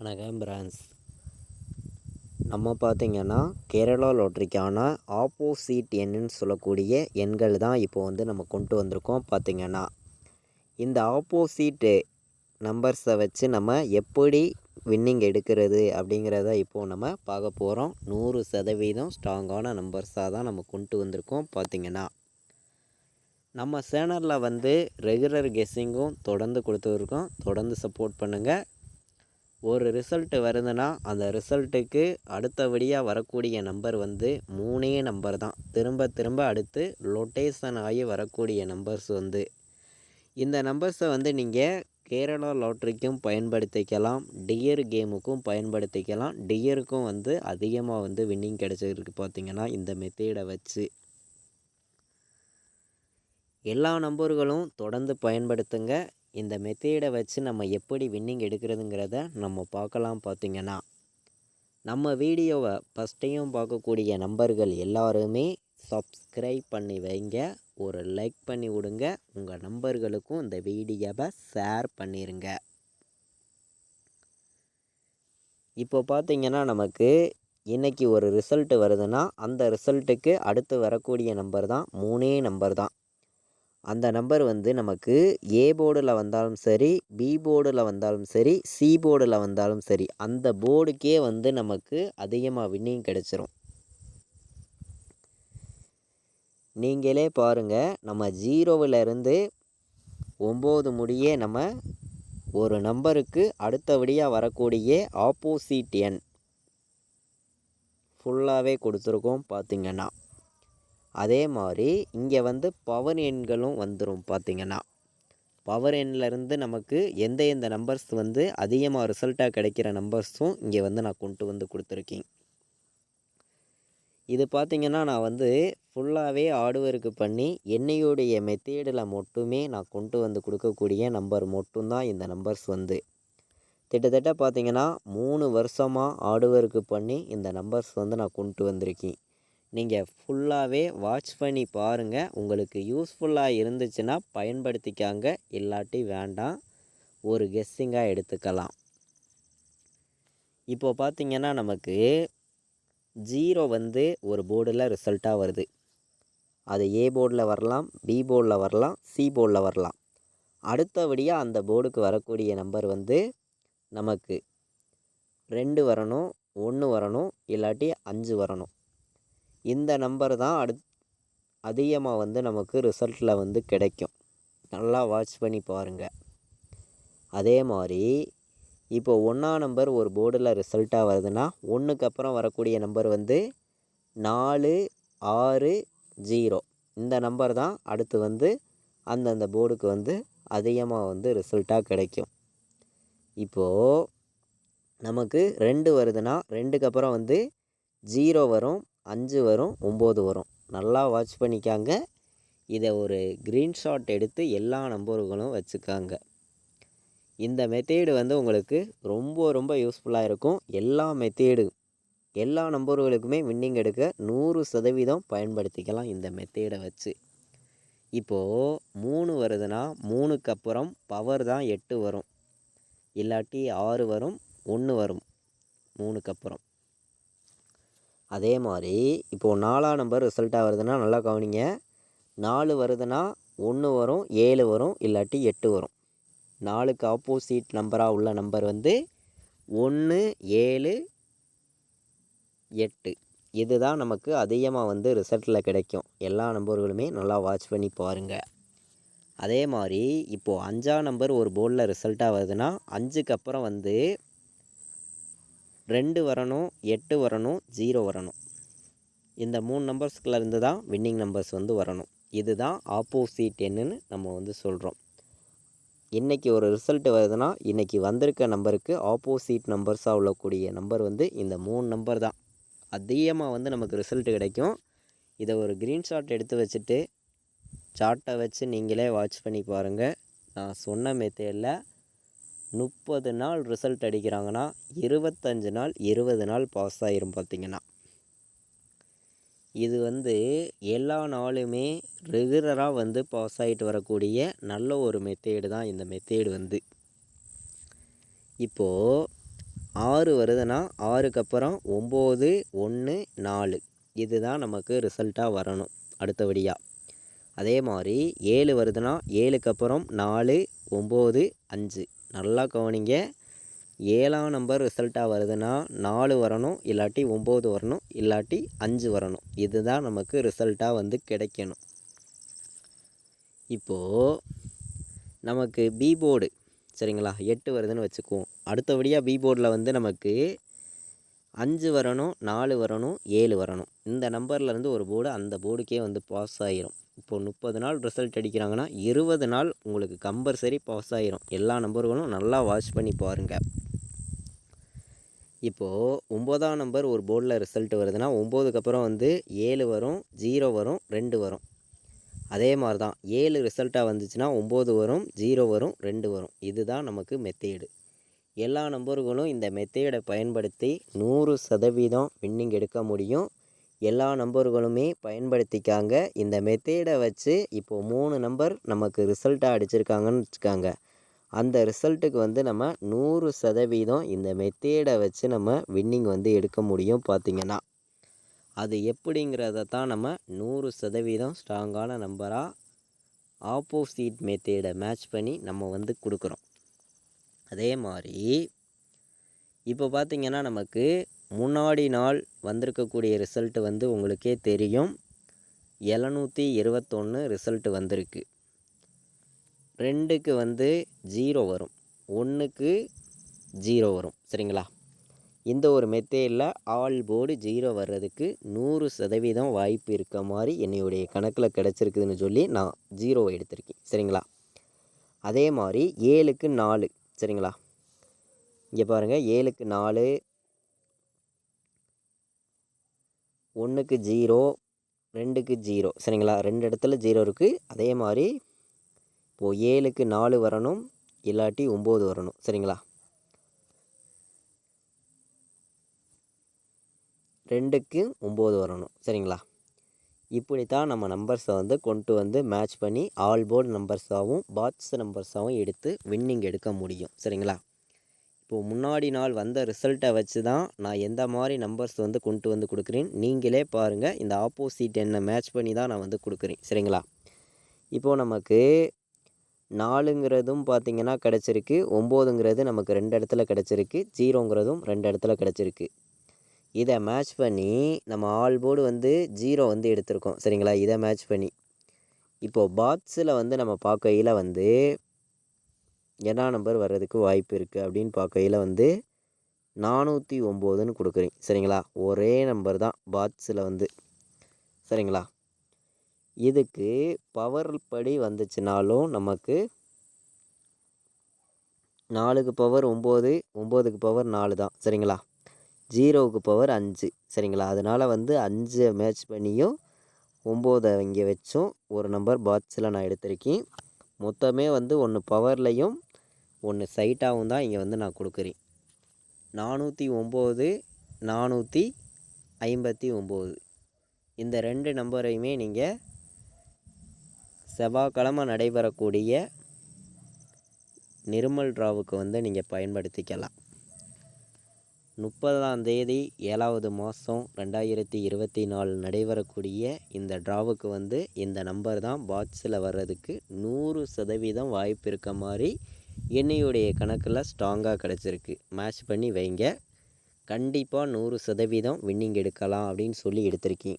வணக்கம் பிரான்ஸ் நம்ம பார்த்திங்கன்னா கேரளா லாட்ரிக்கான ஆப்போசிட் எண்ணுன்னு சொல்லக்கூடிய எண்கள் தான் இப்போ வந்து நம்ம கொண்டு வந்திருக்கோம் பார்த்திங்கன்னா. இந்த ஆப்போசிட்டு நம்பர்ஸை வச்சு நம்ம எப்படி வின்னிங் எடுக்கிறது அப்படிங்கிறத இப்போது நம்ம பார்க்க போகிறோம் நூறு சதவீதம் ஸ்ட்ராங்கான நம்பர்ஸாக தான் நம்ம கொண்டு வந்திருக்கோம் பார்த்திங்கன்னா. நம்ம சேனலில் வந்து ரெகுலர் கெஸ்ஸிங்கும் தொடர்ந்து கொடுத்துருக்கோம். தொடர்ந்து சப்போர்ட் பண்ணுங்கள் ஒரு ரிசல்ட்டு வருதுன்னா அந்த ரிசல்ட்டுக்கு அடுத்தபடியாக வரக்கூடிய நம்பர் வந்து மூணே நம்பர் தான். திரும்ப திரும்ப அடுத்து லொட்டேஷன் ஆகி வரக்கூடிய நம்பர்ஸ் வந்து. இந்த நம்பர்ஸை வந்து நீங்கள் கேரளா லாட்ரிக்கும் பயன்படுத்திக்கலாம். டியர் கேமுக்கும் பயன்படுத்திக்கலாம். டியருக்கும் வந்து அதிகமாக வந்து வின்னிங் கிடச்சிருக்கு பார்த்திங்கன்னா இந்த மெத்தேடை வச்சு. எல்லா நம்பர்களும் தொடர்ந்து பயன்படுத்துங்க. இந்த மெத்தேடை வச்சு நம்ம எப்படி வின்னிங் எடுக்கிறதுங்கிறத நம்ம பார்க்கலாம் பார்த்திங்கன்னா நம்ம வீடியோவை ஃபஸ்ட்டையும் பார்க்கக்கூடிய நம்பர்கள் எல்லாருமே சப்ஸ்கிரைப் பண்ணி வைங்க. ஒரு லைக் பண்ணி விடுங்க. உங்கள் நம்பர்களுக்கும் இந்த வீடியோவை ஷேர் பண்ணிடுங்க இப்போ பார்த்திங்கன்னா நமக்கு இன்றைக்கி ஒரு ரிசல்ட்டு வருதுன்னா அந்த ரிசல்ட்டுக்கு அடுத்து வரக்கூடிய நம்பர் தான் மூணே நம்பர் தான். அந்த நம்பர் வந்து நமக்கு ஏ போர்டில் வந்தாலும் சரி பி போர்டில் வந்தாலும் சரி சி போர்டில் வந்தாலும் சரி அந்த போர்டுக்கே வந்து நமக்கு அதிகமாக வின்னிங் கிடச்சிரும். நீங்களே பாருங்கள் நம்ம ஜீரோவிலேருந்து ஒம்பது முடியே நம்ம ஒரு நம்பருக்கு அடுத்தபடியாக வரக்கூடிய ஆப்போசிட் எண் ஃபுல்லாகவே கொடுத்துருக்கோம் பார்த்திங்கன்னா அதே மாதிரி இங்கே வந்து பவர் எண்களும் வந்துடும் பார்த்திங்கன்னா பவர் எண்ணிலேருந்து நமக்கு எந்த எந்த நம்பர்ஸ் வந்து அதிகமாக ரிசல்ட்டாக கிடைக்கிற நம்பர்ஸும் இங்கே வந்து நான் கொண்டு வந்து கொடுத்துருக்கேன். இது பார்த்திங்கன்னா நான் வந்து ஃபுல்லாகவே ஆடுவருக்கு பண்ணி என்னையுடைய மெத்தேடில் மட்டுமே நான் கொண்டு வந்து கொடுக்கக்கூடிய நம்பர் மட்டும்தான் இந்த நம்பர்ஸ் வந்து. கிட்டத்தட்ட பார்த்திங்கன்னா மூணு வருஷமாக ஆடுவருக்கு பண்ணி இந்த நம்பர்ஸ் வந்து நான் கொண்டு வந்திருக்கேன். நீங்கள் ஃபுல்லாகவே வாட்ச் பண்ணி பாருங்கள் உங்களுக்கு யூஸ்ஃபுல்லாக இருந்துச்சுன்னா பயன்படுத்திக்காங்க. இல்லாட்டி வேண்டாம். ஒரு கெஸ்ஸிங்காக எடுத்துக்கலாம். இப்போது பார்த்திங்கன்னா நமக்கு ஜீரோ வந்து ஒரு போர்டில் ரிசல்ட்டாக வருது. அது ஏ போர்டில் வரலாம் பி போர்டில் வரலாம் சி போர்டில் வரலாம். அடுத்தபடியாக அந்த போர்டுக்கு வரக்கூடிய நம்பர் வந்து நமக்கு ரெண்டு வரணும் ஒன்று வரணும் இல்லாட்டி அஞ்சு வரணும். இந்த நம்பர் தான் அடுத் அதிகமாக வந்து நமக்கு ரிசல்ட்டில் வந்து கிடைக்கும். நல்லா வாட்ச் பண்ணி பாருங்கள் அதே மாதிரி இப்போ ஒன்றா நம்பர் ஒரு போர்டில் ரிசல்ட்டாக வருதுன்னா ஒன்றுக்கு அப்புறம் வரக்கூடிய நம்பர் வந்து நாலு ஆறு ஜீரோ. இந்த நம்பர் தான் அடுத்து வந்து அந்தந்த போர்டுக்கு வந்து அதிகமாக வந்து ரிசல்ட்டாக கிடைக்கும். இப்போது நமக்கு ரெண்டு வருதுன்னா ரெண்டுக்கு அப்புறம் வந்து ஜீரோ வரும் அஞ்சு வரும் ஒம்பது வரும். நல்லா வாட்ச் பண்ணிக்காங்க. இதை ஒரு க்ரீன்ஷாட் எடுத்து எல்லா நம்பர்களும் வச்சுக்காங்க. இந்த மெத்தேடு வந்து உங்களுக்கு ரொம்ப ரொம்ப யூஸ்ஃபுல்லாக இருக்கும். எல்லா மெத்தேடு எல்லா நம்பர்களுக்குமே வின்னிங் எடுக்க நூறு சதவீதம் பயன்படுத்திக்கலாம் இந்த மெத்தேடை வச்சு. இப்போது மூணு வருதுன்னா மூணுக்கு அப்புறம் பவர் தான் எட்டு வரும். இல்லாட்டி ஆறு வரும் ஒன்று வரும். மூணுக்கு அப்புறம். அதே மாதிரி இப்போது நாலாம் நம்பர் ரிசல்ட்டாக வருதுன்னா நல்லா கவனிங்க. நாலு வருதுன்னா ஒன்று வரும் ஏழு வரும் இல்லாட்டி எட்டு வரும். நாலுக்கு ஆப்போசிட் நம்பராக உள்ள நம்பர் வந்து ஒன்று ஏழு எட்டு. இதுதான் நமக்கு அதிகமாக வந்து ரிசல்ட்டில் கிடைக்கும். எல்லா நம்பர்களுமே நல்லா வாட்ச் பண்ணி பாருங்கள் அதே மாதிரி இப்போது அஞ்சா நம்பர் ஒரு போர்டில் ரிசல்ட்டாக வருதுன்னா அஞ்சுக்கு அப்புறம் வந்து ரெண்டு வரணும் எட்டு வரணும் ஜீரோ வரணும். இந்த மூணு நம்பர்ஸ்குள்ளேருந்து தான் வின்னிங் நம்பர்ஸ் வந்து வரணும். இதுதான் ஆப்போசிட் என்னன்னு நம்ம வந்து சொல்கிறோம் இன்றைக்கி ஒரு ரிசல்ட் வருதுன்னா இன்றைக்கி வந்திருக்க நம்பருக்கு ஆப்போசிட் நம்பர்ஸாக உள்ளக்கூடிய நம்பர் வந்து இந்த மூணு நம்பர் தான். அதிகமாக வந்து நமக்கு ரிசல்ட் கிடைக்கும். இதை ஒரு க்ரீன்ஷாட் எடுத்து வச்சுட்டு சார்ட்டை வச்சு நீங்களே வாட்ச் பண்ணி பாருங்கள் நான் சொன்ன மெத்தேடில் முப்பது நாள் ரிசல்ட் அடிக்கிறாங்கன்னா இருபத்தஞ்சு நாள் இருபது நாள் பாஸ் ஆகிரும் பார்த்திங்கன்னா. இது வந்து எல்லா நாளுமே ரெகுலராக வந்து பாஸ் ஆகிட்டு வரக்கூடிய நல்ல ஒரு மெத்தேடு தான் இந்த மெத்தேடு வந்து. இப்போது ஆறு வருதுன்னா ஆறுக்கு அப்புறம் ஒம்பது ஒன்று நாலு. இதுதான் நமக்கு ரிசல்ட்டாக வரணும் அடுத்தபடியாக அதே மாதிரி ஏழு வருதுன்னா ஏழுக்கு அப்புறம் நாலு ஒம்பது அஞ்சு. நல்லா கவனிங்க. ஏழாம் நம்பர் ரிசல்ட்டாக வருதுன்னா நாலு வரணும் இல்லாட்டி ஒம்பது வரணும் இல்லாட்டி அஞ்சு வரணும். இதுதான் நமக்கு ரிசல்ட்டாக வந்து கிடைக்கணும். இப்போது நமக்கு பி போர்டு சரிங்களா? எட்டு வருதுன்னு வச்சுக்குவோம். அடுத்தபடியாக பி போர்டில் வந்து நமக்கு அஞ்சு வரணும் நாலு வரணும் ஏழு வரணும். இந்த நம்பர்லேருந்து ஒரு போர்டு அந்த போர்டுக்கே வந்து பாஸ் ஆகிரும் இப்போது முப்பது நாள் ரிசல்ட் அடிக்கிறாங்கன்னா இருபது நாள் உங்களுக்கு கம்பல்சரி பாஸ் ஆகிரும் எல்லா நம்பர்களும் நல்லா வாட்ச் பண்ணி பாருங்கள் இப்போது ஒம்போதாம் நம்பர் ஒரு போர்டில் ரிசல்ட் வருதுன்னா ஒம்போதுக்கு அப்புறம் வந்து ஏழு வரும் ஜீரோ வரும் ரெண்டு வரும். அதே மாதிரி தான் ஏழு ரிசல்ட்டாக வந்துச்சுன்னா ஒம்பது வரும் ஜீரோ வரும் ரெண்டு வரும். இதுதான் நமக்கு மெத்தேடு எல்லா நம்பர்களும் இந்த மெத்தேடை பயன்படுத்தி நூறு சதவீதம் வின்னிங் எடுக்க முடியும். எல்லா நம்பர்களுமே பயன்படுத்திக்காங்க. இந்த மெத்தேடை வச்சு இப்போது மூணு நம்பர் நமக்கு ரிசல்ட்டாக அடிச்சிருக்காங்கன்னு வச்சுக்காங்க. அந்த ரிசல்ட்டுக்கு வந்து நம்ம நூறு சதவீதம் இந்த மெத்தேடை வச்சு நம்ம வின்னிங் வந்து எடுக்க முடியும் பார்த்திங்கன்னா அது எப்படிங்கிறத தான் நம்ம நூறு சதவீதம் ஸ்ட்ராங்கான நம்பராக ஆப்போசிட் மெத்தேடை மேட்ச் பண்ணி நம்ம வந்து கொடுக்குறோம். அதே மாதிரி இப்போ பார்த்திங்கன்னா நமக்கு முன்னாடி நாள் வந்திருக்கக்கூடிய ரிசல்ட்டு வந்து உங்களுக்கே தெரியும். எழுநூற்றி இருபத்தொன்று ரிசல்ட்டு வந்திருக்கு. ரெண்டுக்கு வந்து ஜீரோ வரும். ஒன்றுக்கு ஜீரோ வரும். சரிங்களா? இந்த ஒரு மெத்தேடில் ஆல் போர்டு ஜீரோ வர்றதுக்கு நூறு சதவீதம் வாய்ப்பு இருக்க மாதிரி என்னுடைய கணக்கில் கிடச்சிருக்குதுன்னு சொல்லி நான் ஜீரோவை எடுத்திருக்கேன். சரிங்களா? அதே மாதிரி ஏழுக்கு நாலு. சரிங்களா? இங்கே பாருங்கள் ஏழுக்கு நாலு ஒன்றுக்கு ஜீரோ ரெண்டுக்கு ஜீரோ. சரிங்களா? ரெண்டு இடத்துல ஜீரோ இருக்குது அதே மாதிரி இப்போது ஏழுக்கு நாலு வரணும் இல்லாட்டி ஒம்பது வரணும். சரிங்களா? ரெண்டுக்கு ஒம்பது வரணும். சரிங்களா? இப்படி தான் நம்ம நம்பர்ஸை வந்து கொண்டு வந்து மேட்ச் பண்ணி ஆல் போர்டு நம்பர்ஸாகவும் பாட்ஸ் நம்பர்ஸாகவும் எடுத்து வின்னிங் எடுக்க முடியும். சரிங்களா? இப்போது முன்னாடி நாள் வந்த ரிசல்ட்டை வச்சு தான் நான் எந்த மாதிரி நம்பர்ஸ் வந்து கொண்டு வந்து கொடுக்குறேன் நீங்களே பாருங்கள் இந்த ஆப்போசிட் என்ன மேட்ச் பண்ணி தான் நான் வந்து கொடுக்குறேன். சரிங்களா? இப்போது நமக்கு நாலுங்கிறதும் பார்த்திங்கன்னா கிடச்சிருக்கு. ஒம்போதுங்கிறது நமக்கு ரெண்டு இடத்துல கிடச்சிருக்கு. ஜீரோங்கிறதும் ரெண்டு இடத்துல கிடச்சிருக்கு. இதை மேட்ச் பண்ணி நம்ம ஆல் போர்டு வந்து ஜீரோ வந்து எடுத்திருக்கோம். சரிங்களா? இதை மேட்ச் பண்ணி. இப்போது பாக்ஸில் வந்து நம்ம பார்க்கையில் வந்து என்ன நம்பர் வர்றதுக்கு வாய்ப்பு இருக்குது அப்படின்னு பார்க்கையில் வந்து நானூற்றி ஒம்போதுன்னு கொடுக்குறேன். சரிங்களா? ஒரே நம்பர் தான் பாக்ஸில் வந்து. சரிங்களா? இதுக்கு பவர் படி வந்துச்சுனாலும் நமக்கு நாலுக்கு பவர் ஒம்பது ஒம்போதுக்கு பவர் நாலு தான். சரிங்களா? ஜீரோவுக்கு பவர் அஞ்சு. சரிங்களா? அதனால் வந்து அஞ்சை மேட்ச் பண்ணியும் ஒம்போதை இங்கே வச்சும் ஒரு நம்பர் பாக்ஸில் நான் எடுத்திருக்கேன். மொத்தமே வந்து ஒன்று பவர்லையும் ஒன்று சைட்டாகவும் தான் இங்கே வந்து நான் கொடுக்குறேன். நானூற்றி ஒம்பது நானூற்றி ஐம்பத்தி ஒம்பது. இந்த ரெண்டு நம்பரையுமே நீங்கள் செவ்வாய்க்கிழமை நடைபெறக்கூடிய நிர்மல் ட்ராவுக்கு வந்து நீங்கள் பயன்படுத்திக்கலாம். முப்பதாம் தேதி ஏழாவது மாதம் ரெண்டாயிரத்தி இருபத்தி நாலு நடைபெறக்கூடிய இந்த ட்ராவுக்கு வந்து இந்த நம்பர் தான் பாக்ஸில் வர்றதுக்கு நூறு சதவீதம் வாய்ப்பு இருக்க மாதிரி என்னையுடைய கணக்கில் ஸ்ட்ராங்காக கிடச்சிருக்கு. மேட்ச் பண்ணி வைங்க. கண்டிப்பாக நூறு சதவீதம் வின்னிங் எடுக்கலாம் அப்படின்னு சொல்லி எடுத்திருக்கேன்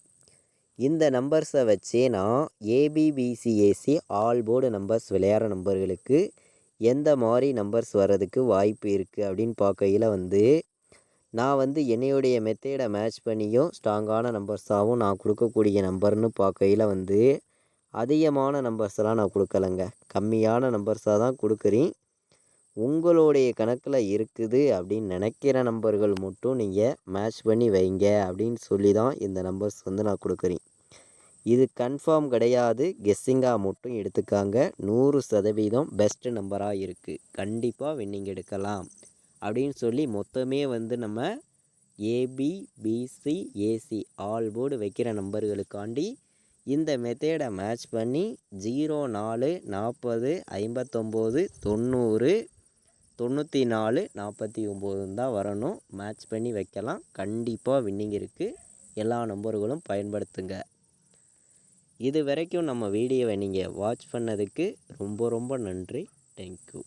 இந்த நம்பர்ஸை வச்சே நான் ஏபிபிசிஏசி ஆல் போர்டு நம்பர்ஸ் விளையாடுற நம்பர்களுக்கு எந்த மாதிரி நம்பர்ஸ் வர்றதுக்கு வாய்ப்பு இருக்குது அப்படின்னு பார்க்கையில் வந்து நான் வந்து என்னையுடைய மெத்தேடை மேட்ச் பண்ணியும் ஸ்ட்ராங்கான நம்பர்ஸாகவும் நான் கொடுக்கக்கூடிய நம்பர்னு பார்க்கையில் வந்து அதிகமான நம்பர்ஸ்லாம் நான் கொடுக்கலைங்க. கம்மியான நம்பர்ஸாக தான் கொடுக்குறேன். உங்களுடைய கணக்கில் இருக்குது அப்படின்னு நினைக்கிற நம்பர்கள் மட்டும் நீங்கள் மேட்ச் பண்ணி வைங்க அப்படின்னு சொல்லி தான் இந்த நம்பர்ஸ் வந்து நான் கொடுக்குறேன். இது கன்ஃபார்ம் கிடையாது. கெஸ்ஸிங்காக மட்டும் எடுத்துக்காங்க. நூறு சதவீதம் பெஸ்ட்டு நம்பராக இருக்குது கண்டிப்பாக வின்னிங் எடுக்கலாம் அப்படின்னு சொல்லி மொத்தமே வந்து நம்ம AB BC AC all board வைக்கிற நம்பர்களுக்காண்டி இந்த மெத்தேடை மேட்ச் பண்ணி ஜீரோ நாலு நாற்பது ஐம்பத்தொம்போது தொண்ணூறு தொண்ணூற்றி நாலு நாற்பத்தி ஒம்போதுன்னு தான் வரணும். மேட்ச் பண்ணி வைக்கலாம். கண்டிப்பாக வின்னிங் இருக்குது எல்லா நம்பர்களும் பயன்படுத்துங்க. இது வரைக்கும் நம்ம வீடியோவை நீங்கள் வாட்ச் பண்ணதுக்கு ரொம்ப ரொம்ப நன்றி. தேங்க்யூ